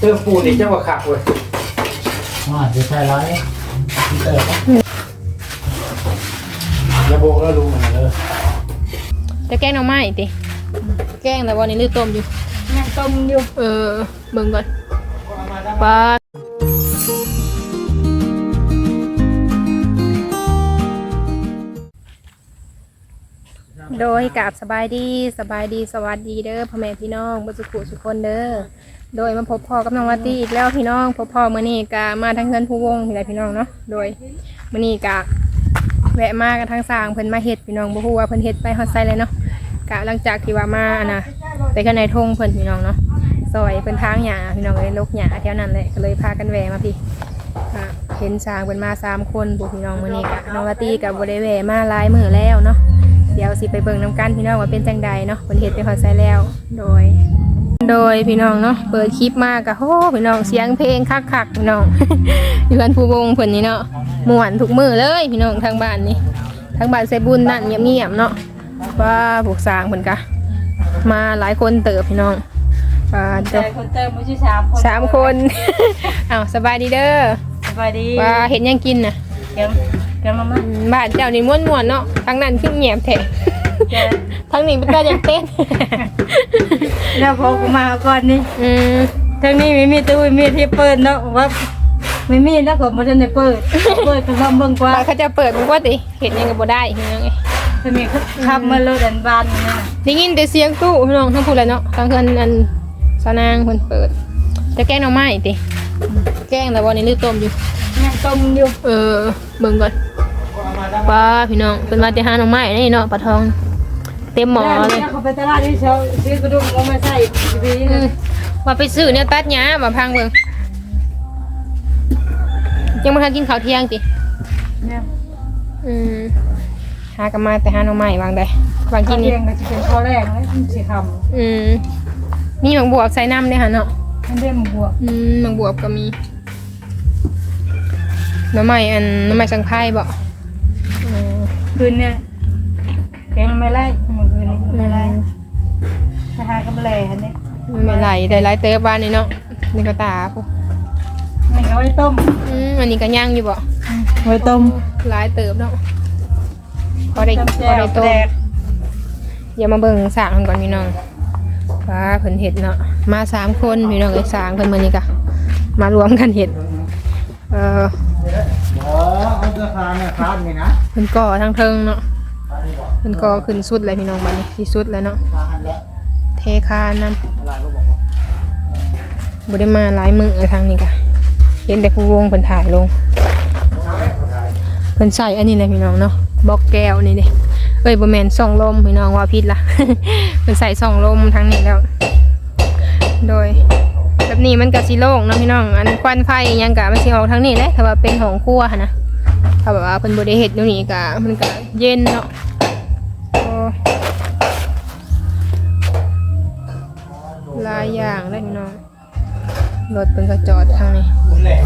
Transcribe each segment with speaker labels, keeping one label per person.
Speaker 1: เติมปูนอีกเจ้าว่าขับเว้ย
Speaker 2: ว่าจะใช่ร้อยเติม
Speaker 1: ระบบแล้วลุงมันเลย
Speaker 3: จะแกล้งหน่อไม้ติแกล้งแต่วันนี้ลือต้มอยู่
Speaker 4: ยังต้มอยู่
Speaker 3: เออเบิ่งก่อนปลาโดยกับสบายดีสบายดีสวัสดีเด้อพ่อแม่พี่น้องบุสุขุสุกคนเด้อ โดยมาพบพ่อกับน้องวัตตี้อีกแล้วพี่น้องพบพ่อมื่อนี้กะมาทั้งเงินผู้วงพี่ไรพี่น้องเนาะโดยมื่อนี้กะแวะมากันทางสร้างเพิ่นมาเฮ็ดพี่น้องบ่ฮู้ว่าเพิ่นเฮ็ดไปฮอดไซเลยเนาะกะหลังจากที่ว่ามาอันน่ะไปกันในทงเพิ่นพี่น้องเนาะซอยเป็นทางหญ้าพี่น้องเลยลกหญ้าแถวนั้นแหละก็เลยพากันแหวะมาพี่เห็นช้างเป็นมาสามคนบุพี่น้องมื้อนี้กะน้องวาตีกับบริเวะมาหลายมื้อแล้วเนาะเดี๋ยวสิไปเบิ่งน้ำกันพี่น้องว่าเป็นจังใดเนาะเพิ่นเฮ็ดไปฮอดไสแล้ว โดย โดยพี่น้องเนาะเปิดคลิปมากะโหพี่น้องเสียงเพลงคักๆพี่น้องอยู่กันผู้วงเพิ่นนี่เนาะม่วนทุกมื้อเลยพี่น้องทางบ้านนี่ทางบ้านใส่บุญนั่นเงียบๆเนาะว่าผูกสร้างเพิ่นกะมาหลายคนเติบพี่น้องว่า
Speaker 4: แต่
Speaker 3: เจ้า
Speaker 4: คนเติมไม่ใช่สามคน
Speaker 3: สามคนอ้าวสบายดีเด้อ
Speaker 4: สบายดี
Speaker 3: ว่าเห็นยังกินน่ะ
Speaker 4: เกมเกมมามา
Speaker 3: อืมบ้านเจ้านี่ม่วนม่วนๆเนาะทั้งนั้นขึ้นเงียบแท้
Speaker 4: เจอ
Speaker 3: ทั้งนี้เป็นตายังเต้น
Speaker 4: แล้วพอกูมาก่อนนี่
Speaker 3: อืม
Speaker 4: ทางนี้ไม่มีตู้ไม่มีที่เปิดเนาะว่าไม่มีแล้วก็บ่ทันได้เปิด เปิดก็ลองเบิ่งกว่า
Speaker 3: ว่าเขาจะเปิดมันว่าติเห็นยังก็บ่ได้เห็นยังไง
Speaker 4: ถ้ามีขับมาโลดันบ้านนี่นะ
Speaker 3: ได้ยินแต่เสียงตู้พี่น้องทั้งพูดแล้วเนาะทั้งเพิ่นอันสาวนางเพิ่นเปิด จะแกล้งหน่อไม้ติแกล้งแต่วันนี้ลือต้มอยู่
Speaker 4: ยังต้มอยู่
Speaker 3: เออเบิ่งก่อนปลาพี่น้องเป็นมาแต่หาหน่อไม้นี่เนาะปลาทอง เต็มหม้อเลย
Speaker 4: แล้วเขาไปตลาดที่เช้าซื้อกระดูกเอามาใส่ทีวี
Speaker 3: อื
Speaker 4: นะ
Speaker 3: มว่าไปซื้อเนี่ยตัดหญ้ามาพังเบิ่งยังบ่ทันกินข้าวเที่ยงติ
Speaker 4: เนี่ย
Speaker 3: อืมหากันมาแต่หาหน่อไม้วางได้วาง
Speaker 4: ข้า
Speaker 3: กิ
Speaker 4: วน
Speaker 3: นี่
Speaker 4: เที่ยงก็จะเป็นข้าวแรกนะสีค
Speaker 3: อืมมีหมักบวบใส่น้ำด้วยค่ะเนาะำ
Speaker 4: มันได้หมูบวก
Speaker 3: อืมหมักบวบก็มีหน่อไม้อันหน่อไม้สังไพ่บ่อืม
Speaker 4: คืนเนี่ยแกงไม่ไล่เมื่อคืนนี้ไม่ไล่ทหารก็ไม่ไล่อันนี้
Speaker 3: ไม่ไหลได้หลายเติบบ้านนี่เนาะนี่ก็ตาพุ
Speaker 4: นี่เอาไว้ต้ม
Speaker 3: อืมอันนี้ก็ย่างอยู่บ่
Speaker 4: ไว้ต้ม
Speaker 3: หลายเติบเนาะพอได้พ
Speaker 4: แจ
Speaker 3: อ
Speaker 4: ว
Speaker 3: ได้
Speaker 4: แด
Speaker 3: ต้ม
Speaker 4: ก
Speaker 3: อย่ามาเบิ่งสร้างเพิ่นก่อนพี่น้องว้าเพิ่นเฮ็ดเนาะมาสามคนพี่น้องไอ้สร้างเพิ่นมื้อนี้ก็มารวมกันเฮ็ดเอ่อ
Speaker 2: อ๋อเอาเสื้อคาเนี่ยคาดนี่นะ
Speaker 3: เพิ่นก่อทั้งเทิงเนาะ เพิ่นก่อขึ้นสุดเลยพี่น้องบัดนี้ที่สุดแล้วเนาะเทคานนํ
Speaker 2: อะบอกว่า
Speaker 3: บ่ได้มาหลายมื้อทางนี้ก็เห็นแต่ผู้วงเพิ่นถ่ายลงเพิ่นใส่อันนี้เลยพี่น้องเนาะบล็อกแก้วนี่เด้เอ้ยบ่แม่นส่องลมพี่น้องว่าผิดล่ะเพิ่นใส่ส่องลมทางนี้แล้ว โดยแบบนี้มันก็สิโล่งเนาะพี่น้อง อันควันไฟหยังก็มันสิออกทางนี้แหละถ้าว่าเป็นห้องครัวหั่นนะถ้าแบบว่าเพิ่นบ่ได้เฮ็ดอยู่นี่ก็มันก็เย็นเนาะายอย่างเลยพี่น้องรถเพิ่นก็จอดทางนี้
Speaker 2: คุณแหละ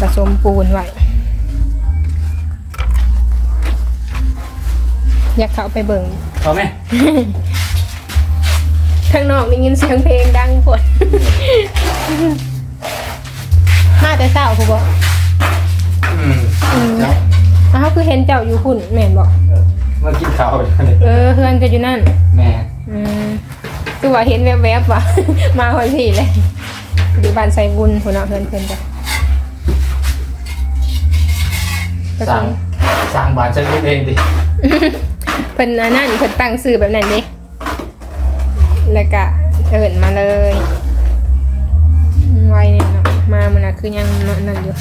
Speaker 3: ผสมปูนไว้อยากเข้าไปเบิ่ง
Speaker 1: เอาไหม
Speaker 3: ข้างนอกได้ยินเสียงเพลงดังปวดมาแต่เศร้าผู้บอก
Speaker 1: อืม
Speaker 3: อืมอ้าวคือเห็นเจ้าอยู่หุ่นแม่นบอก
Speaker 1: มากินข้าวกันเลย
Speaker 3: เออเพื่อนจะอยู่นั่น
Speaker 1: แม่
Speaker 3: อืม คือว่าเห็นแวบๆว่ะ มาคนที่เลยอยู่บ้านใส่บุญหัวเนาะเพื่อนเพื่อนจ้ะผส
Speaker 1: สั่ง
Speaker 3: ม
Speaker 1: สั่งบาทฉันเองดิ
Speaker 3: เพิ่นอันนั่นเพิ่นตั้งสื่อแบบนั้นเด้แล้วก็เอิ้นมาเลยไว้เนี่ยเนาะมามันน่ะคือยังเนาะนั่นอยู่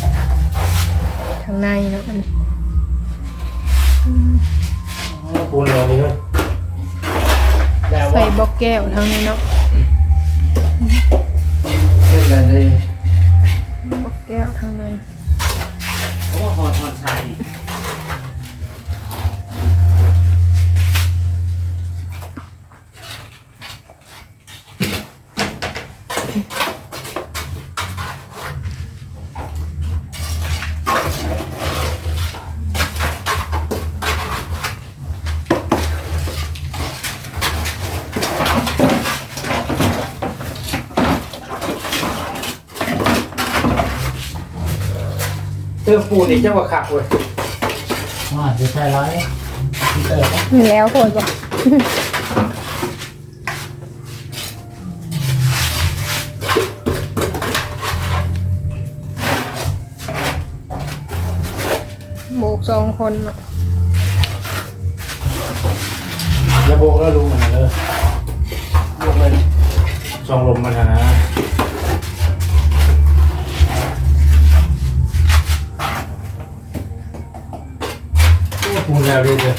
Speaker 3: ทางในเนาะอันนี้ บล็อกแก้วทั้งนี้เนาะ
Speaker 1: เล่นกันเลย
Speaker 3: บล็อกแก้วทางใน
Speaker 2: โอ้หอดหอดชาย
Speaker 3: เติ
Speaker 1: มปูนอีกเจ้าว่าขักเว้ย
Speaker 2: ว่าจะใช้ร้อยที่เติมนะ
Speaker 3: แล้วโหดบ่โบกสองคนเนาะ
Speaker 1: อย่าโบกแล้วรู้มันเลยโบกเลยซองลมมันนะนะโอ้ปูน แล้วเลยเด้อ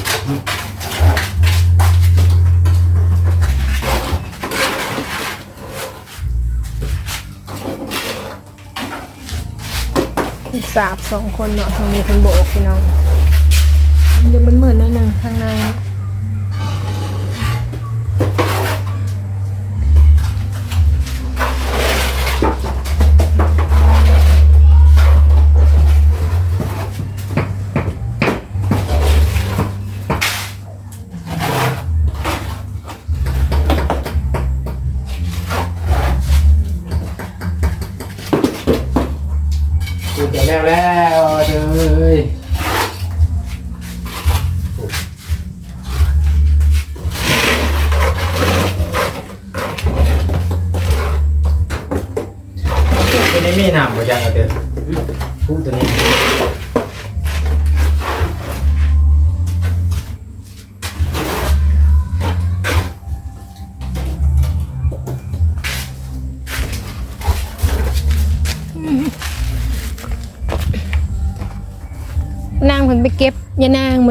Speaker 3: สาบสองคนเนาะทางนี้คนโบกพี่น้องมันเหมือนๆหนิดนึงข้างใน
Speaker 1: ปูจะแล้วแล้วเล
Speaker 3: ย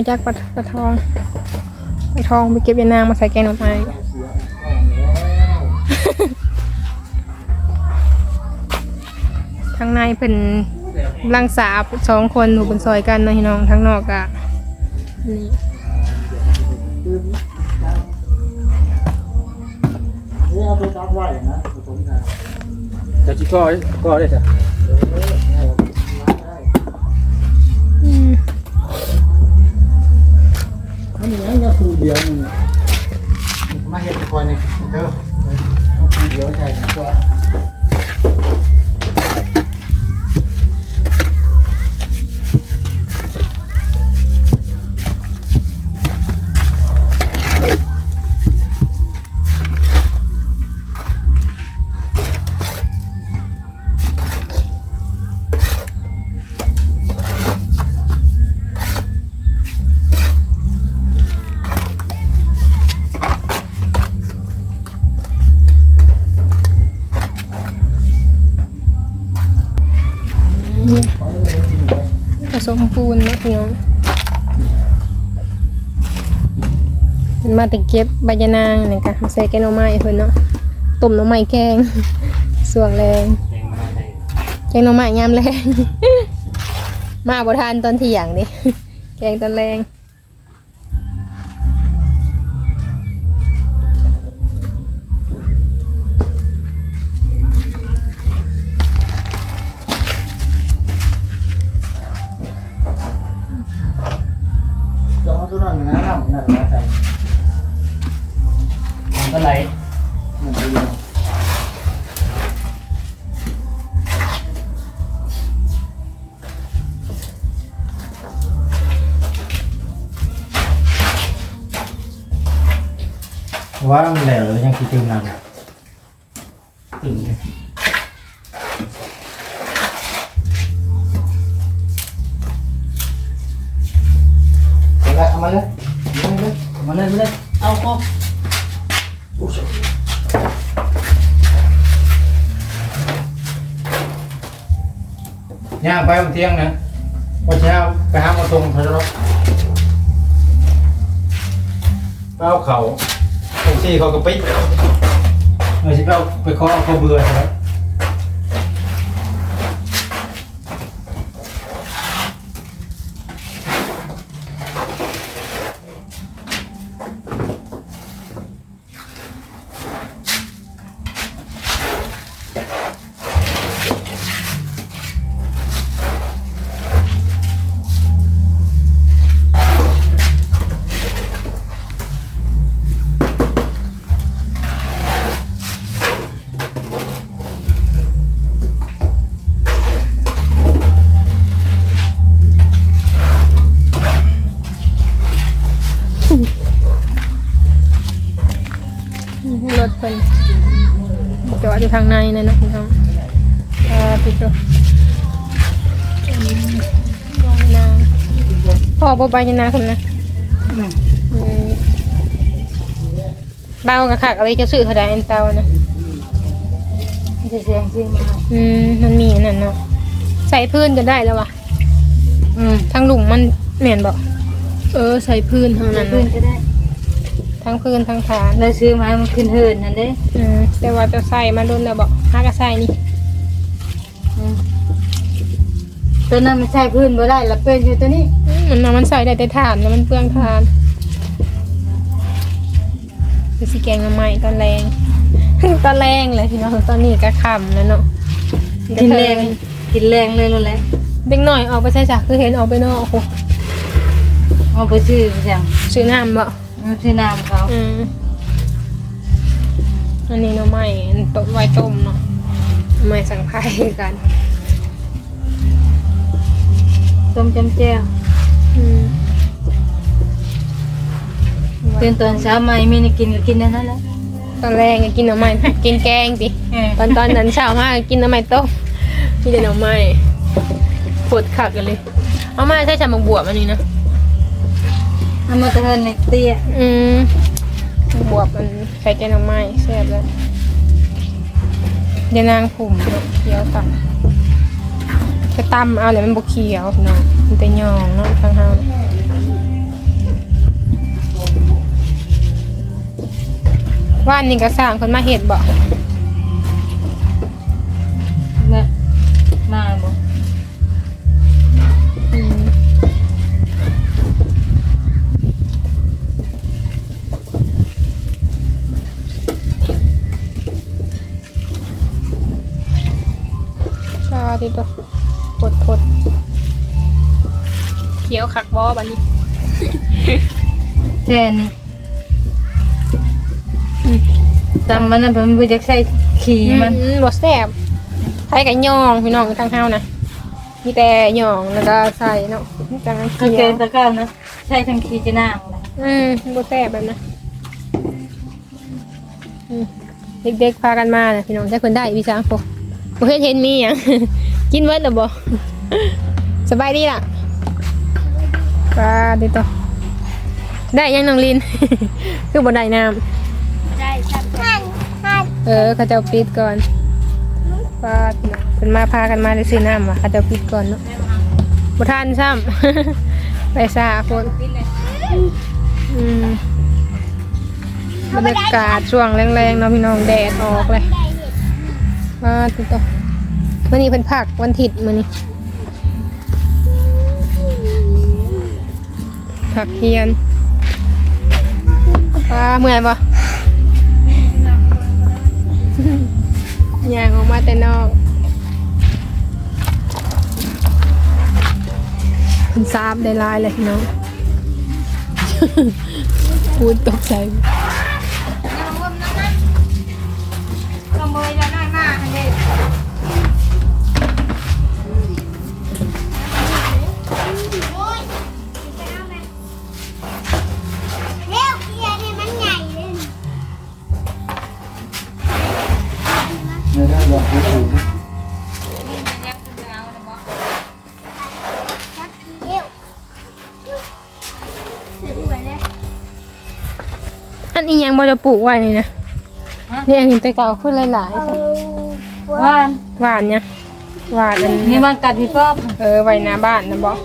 Speaker 3: มาจากปลาปลาทองปลาทองไปเก็บยานางมาใส่แกงหน่อไม้ทางในเป็นรังสาบสองคนหนูเป็นซอยกันเนาะพี่น้องทางนอกอะนี่
Speaker 2: นี่เอาไปตัดไว้นะผสมกัน
Speaker 1: จะจิก็ก็ได้จ้ะ
Speaker 2: นเหมือนกับคูเดียวนี่มาเห็นก่อนนี่เด้อเอาคูเดียวใช่ตัว
Speaker 3: ผ สมบูรณ์นะพี่น้องมาแตะเก็บใบยานางนี่ค่ะมาใส่แกงหน่อไม้เพิ่นเนาะต้มหน่อไม้แกงส่วงแรงแกงหน่อไม้ยามแรงมาบ่ทานตอนเที่ยงดิแกงตอนแรง
Speaker 2: ว่า
Speaker 1: มันแล้วเลยยังคิดถึงน้ำตื่นเลย
Speaker 2: เอามาเลยเอา มาเลยเอามาเลยเออาครบ
Speaker 1: ย่างไปเที่ยงนะวันเช้าไปหามาตรงเขาจะรบเอาเขาตรงที่เขาก็ปิดเมื่อสิเราไปเคาะเขาเบื่อใช่ไหม
Speaker 3: อยู่ทางในนั่นเนาะพี่น้องอ่าติดตัวอืมวางนาพ่อบ่ไปยันนาคุณนะ
Speaker 4: อืม
Speaker 3: อืมเบากะคักอะไรจะซื้อเขาได้อันเตานะ
Speaker 4: มันจะเสียงจริงมา
Speaker 3: อืมมันมีอันนั่นเนาะใส่พื้นก็ได้แล้ววะ
Speaker 4: อืม
Speaker 3: ทั้งหลุมมันเหม็นบอกเออใส่พื้นทั้งนั้น
Speaker 4: ขึ้น
Speaker 3: เนาะ
Speaker 4: ก็ได้
Speaker 3: ทั้งพื้นทั้งฐาน
Speaker 4: เราซื้อมาให้มันขึ้นเฮินนั่นเด้
Speaker 3: อืมแต่ว่าจะใส่มาโดนแล้วบอกห้ากระใส่นี่
Speaker 4: อืมตัวนั้นมันใช้พื้นบ่ได้ละเป็นอยู่ตัวนี้
Speaker 3: อืมมันมันใส่ได้แต่ฐานแล้วมันเปลืองฐานคือสิแกงมาใหม่ตอนแรง ตอนแรงเลยพี่น้องตอนนี้ก็ค่ำแล้วเนาะ
Speaker 4: กินแรงกินแรงเลยนั่นแหละ
Speaker 3: เด็กหน่อยออกไปใช่จ้ะคือเห็นออกไปนอกโอ้โห
Speaker 4: เอาไปซื้อไปสั่ง
Speaker 3: ซื้อน้ำบ่
Speaker 4: เอาซื้อน้ำเขา
Speaker 3: อืมอันนี้เนาะไม่อันต้มไว้ต้มเนาะไม่สั่งไพ่กัน
Speaker 4: ต้มจำแจ่ว
Speaker 3: อืม
Speaker 4: ตื่นตอนเช้ามามีนี่กินก็กินนั่นนั่นแหละ
Speaker 3: ตอนแรกก็กินหน่อไม้กินแกงดิ
Speaker 4: เออ
Speaker 3: ตอนตอนนั้นเช้ามากกินหน่อไม้ต้มกินแต่หน่อไม้ปวดขักกันเลย เอามาใช่ชามักบวบอันนี้นะ
Speaker 4: เอามาตะเฮินในเตี้ย
Speaker 3: อืมบวบมันใส่แกงหน่อไม้แซ่บแล้วเดี๋ยวนางผุ่มเนาะเคี้ยวตับจะตำเอาเลยมันบกเคี้ยวเนาะมันจะหยองเนาะทางเฮาเนาะว่านนี่ก็สร้างคนมาเห็ดบ่
Speaker 4: เนี่ แค่นี้ตำมันน่ะผมบ่อยากใส่ขี้มัน
Speaker 3: อืมบดแซ่บไทยกับย่องพี่น้องทางเฮานะมีแต่ย่องแล้วก็ใส่เนาะมีแต่น้ำ
Speaker 4: ถ้า
Speaker 3: เขี
Speaker 4: เกิ
Speaker 3: ย
Speaker 4: น
Speaker 3: ว
Speaker 4: ตะก้านะใส่ทั้งขี้จะน้ำเลย
Speaker 3: อืมบดแซ่บแบบนั้นอืมเด็กๆพากันมาเลยพี่น้องถ้าคนได้วิชาโฟบ่เฮ็ดเห็นมีหยัง กินเวิร์ดหรือบ่สบายดีล่ะปลาดิโต ได้ยังน้องลิน คือบ่ได้น้ำ
Speaker 4: ใช่ใช่
Speaker 3: เออเขาจะเอาปิดก่อนปลาพี่น้องเป็นมาพากันมาเลยซื้อน้ำว่ะเขาจะเอาปิดก่อนเนาะบ่ทันซ้ำไปซาคนอืมบรรยากาศช่วงแรงๆเนาะพี่น้องแดดออกเลยมาติดต่อวันนี้เป็นผักวันถิดมื้อนี้ผักเทียน ปลาเมื่อยปะยางออกมาแต่นอกคุณทราบได้ลายเลยพี่น้อง พูดตกใจ บ่จะปลูกไว้เลยนะนี่อันนี้แต่เก่าขึ้นหลายๆจ้ะ
Speaker 4: ว่าน
Speaker 3: หวานเนี่ยหวานอัน
Speaker 4: นี่มันกัดพี่ป๊อบ
Speaker 3: เออไว้หน้าบ้านนะบอก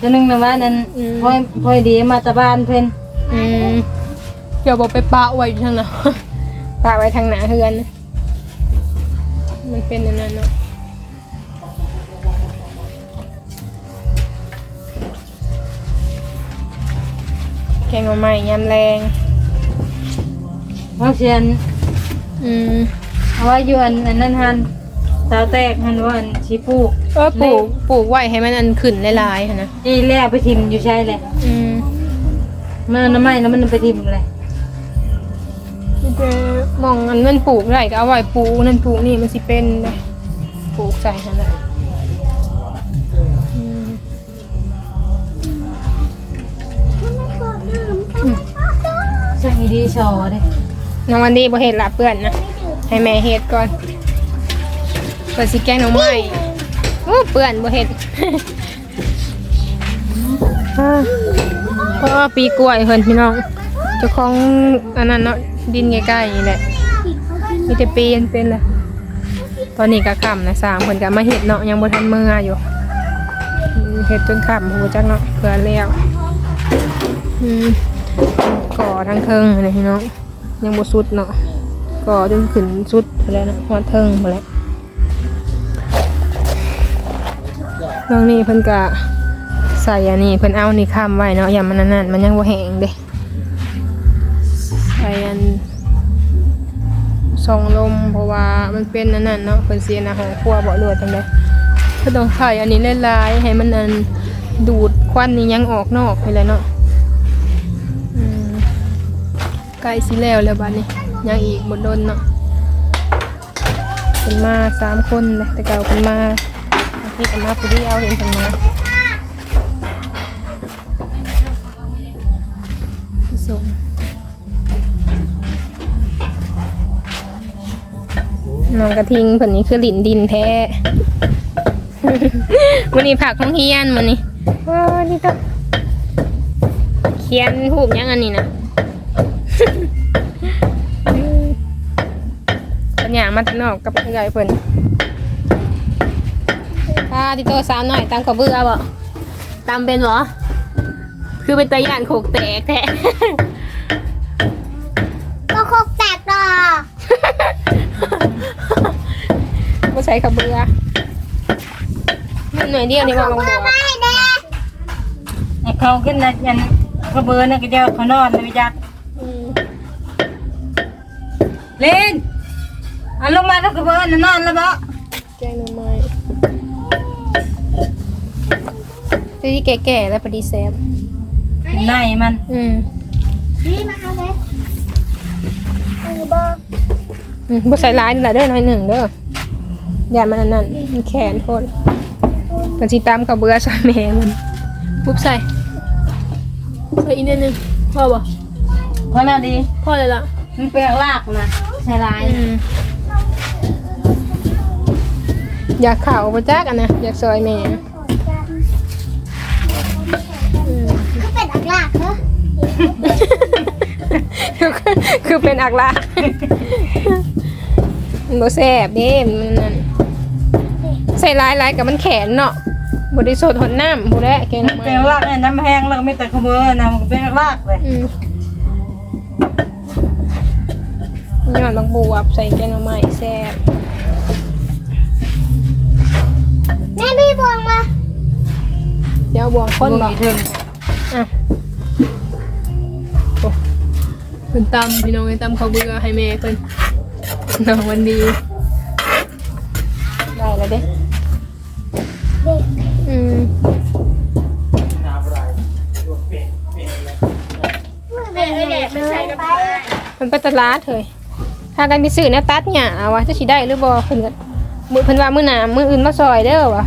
Speaker 4: ตัวหนึงนะว่านั่น
Speaker 3: อืม
Speaker 4: พอยพอยดีมาตะบ้านเพิ่น
Speaker 3: อืมเดี๋ยวบอกไปปะไว้อยู่ทางไหน ปะไว้ทางหน้าเฮือนนะมันเป็นอันนั้นเนาะแกงมาใหม่ยำแรง
Speaker 4: เพราะเชียน
Speaker 3: อืม
Speaker 4: เอาไว้อยู่อันอันนั้นหันสาวแตกหันว่าอันชีปลูก
Speaker 3: เออปลูกปลูกไว้ให้มันอันขึ้นหลายๆค่ะนะ
Speaker 4: นี่แล่ไปทิมอยู่ใช่เลย
Speaker 3: อืม
Speaker 4: มันเอาน้ำไม้แล้วมันไปทิมเลย
Speaker 3: มันจะมองอันมันปลูกได้ก็เอาไว้ปลูกนั่นปลูกนี่มันสิเป็นเลยปลูกใส่หั่นแหละอืม
Speaker 4: ช่างอีดีชอเด้
Speaker 3: น้องวันดีบ่เห็นละเปื่อนนะให้แม่เฮ็ดก่อนเปิดสิแกงหน่อไม้โอ้เปื่อนบ่เฮ็ดเพราะว่าปีกล้วยเพิ่นพี่น้องเจ้าของอันนั้นเนาะดินใกล้ๆนี่แหละมีแต่ปีนเป็นแหละตอนนี้ก็ค่ำนะสามเพิ่นก็มาเฮ็ดเนาะยังบ่ทันมื้ออยู่เฮ็ดจนค่ำโหจักเนาะเพื่อแล้วก่อทั้งเทิงเลยพี่น้อง ยังบ่สุดเนาะก่อจนขึ้นสุดไปแล้วนะฮอดเทิงไปแล้วน้องนี่เพิ่นก็ใส่อันนี้เพิ่นเอานี่ค้ำไว้เนาะอย่ามันนั่นๆมันยังบ่แห้งเด้ใส่อันส่องลมเพราะว่ามันเป็นอันนันเนาะเพิ่นเสียนะของครัวบ่รวดจังได๋เพิ่นต้องใส่อันนี้หลายๆให้มันอันดูดควันนี่ยังออกนอกไปเลยเนาะ ใกล้สิแล้วแล้วบัดนี้ยังอีกบ่ดนเนาะเพิ่นมาสามคนเลยแต่เก่าเพิ่นมาพี่ก็มาผู้เดียวเห็นเพิ่นมาส่งน้องกระทิงผนนี้คือหลินดินแท้วันนี้ผักของเฮียนมันนี่ว้าวนี่ต้องเขียนหูปยังอันนี้นะ มาจากนอกกับใหญ่เพิ่นถ้าติโตสาวหน่อยตามกระเบื้อบ่ตามเป็นเหรอคือเป็นตะยานโขกแตกแท้
Speaker 5: ก็คกแตกดอก
Speaker 3: ไม่ใส่กระเบือมันหน่อยเดียวนี่ว่าลงบัว
Speaker 5: ไม่เด้
Speaker 4: ไอ้เขาขึ้นนะยันกระเบือนะก็จะเขานอนนะพี่จัก
Speaker 3: อืม
Speaker 4: เล่นเอาลงมาแล้วกระเบือนะนอนแล้วบ่
Speaker 3: แกงหน่อไม้ที่แก่ๆแล้วพอดีแซ่บ
Speaker 4: ในมัน
Speaker 3: อืม
Speaker 5: นี่มาเอาเลยเออบอก
Speaker 3: อืมบ่ใส่ร้ายนี่แหละเด้อหน่อยหนึ่งเด้ออย่ามันอันนั่นมันแขนโทษมันสิตามกระเบือใส่แม่มันปุ๊บใส่ใส่อีกนิดนึงพอบ่
Speaker 4: พอแล้วดี
Speaker 3: พอเลยล่ะ
Speaker 4: มันเป็นลากนะใช่ลาย
Speaker 3: อืม อยากเข่าประจักอันนะอยากซอยแม่อืม
Speaker 5: ก็เป็นอักลากเหรอ
Speaker 3: คือคือเป็นอักละมันบ่แซ่บเด้มันนั่นใส่ลายลายกับมันแขนเนาะบริสุทธิ์หดน้ำผู้แรกแกง
Speaker 4: มันเป็นลากเนี่ยน้ำแห้งแล้วก็ไม่แต่กระเบือนะมันก็เป็นลากเลย
Speaker 3: อืมยอดบักบวบใส่แกงหน่อไม้แซ่บ เดี๋ยวบวงคนบอก
Speaker 4: เทิง
Speaker 3: อะโอ้เป็นตำพี่น้องไอ้ตำเขาวเบื่อให้แม่เพิ่นน้องวันดีได้แล้วเด้
Speaker 5: เด็ก
Speaker 3: อืม
Speaker 5: แม่เลยไม่ใช่ไป
Speaker 3: มันไปตลาดเถยถ้ากันไปซื้อเนี่ยตัดหญ้าวะจะสิได้หรือบ่เพิ่นก็มือเพิ่นว่ามื้อหน้ามื้ออื่นมาซอยเด้อวะ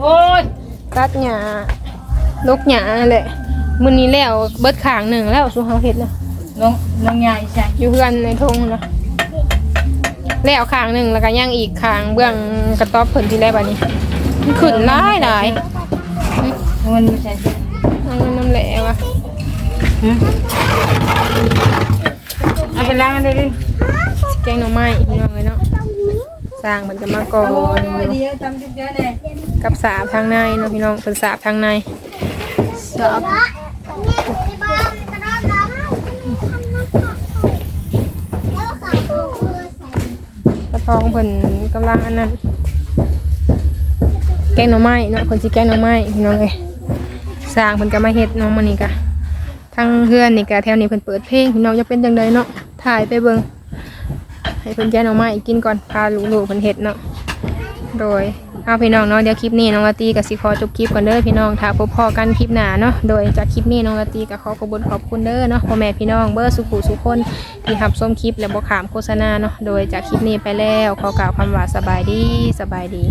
Speaker 4: โอ้ย
Speaker 3: ตัดหญ้าลกหญ้านั่นแหละมื้อนี้แล้วเบิดข้างหนึงแล้วสุเฮาเฮ็ดนะ
Speaker 4: ลงลงใหญ่ใช่
Speaker 3: อยู่เฮือนในทงนะแล้วข้างหนึงแล้วก็ยังอีกข้างเบื้องกระต๊อบเพิ่นที่แรกบัดนี้มันขึ้นหลายหลาย
Speaker 4: มันไม่ใช่
Speaker 3: เอาเงินน้ำแหลวะ
Speaker 4: เอาไปล้างเลยดิ
Speaker 3: แกงหน่อไม้พี่น้องเลยเนาะส ร้างมันจะมาก่อนอยู่
Speaker 4: เดียวตำเยอะๆเลย
Speaker 3: กับสาบทางในเนาะพี่น้องเป็นสาบทางในสาบ
Speaker 5: กระโดดน้ำแล้วขาคู่คือใส่
Speaker 3: กระทองเพิ่นกำลังอันนั้นแกงหน่อไม้เนาะคนสิแกงหน่อไม้พี่น้องเลยสร้างเพิ่นก็มาเฮ็ดเน้องมันนี่กะทางเฮือนนี่กะแถวนี้เพิ่นเปิดเพลงพี่น้องจะเป็นจังไดเนาะถ่ายไปเบิ่ง ให้เพิ่นแกงหน่อกม้กินก่อนพาลูกๆเพิ่นเห็ดเนาะโดยเอาพี่น้องเนาะเดี๋ยวคลิปนี้น้องลาตีกับสิคอจบคลิปก่อนเด้อพี่น้องถ้าพบพอกันคลิปหน้าเนาะโดยจากคลิปนี้น้องลาตีกับขอขอบคุณขอบคุณเด้อเนาะพ่อแม่พี่น้องเบอร์สุขุสุขคนที่หับส้มคลิปและบอกขามโฆษณาเนาะโดยจากคลิปนี้ไปแล้วขอกล่าวคำว่าสบายดีสบายดี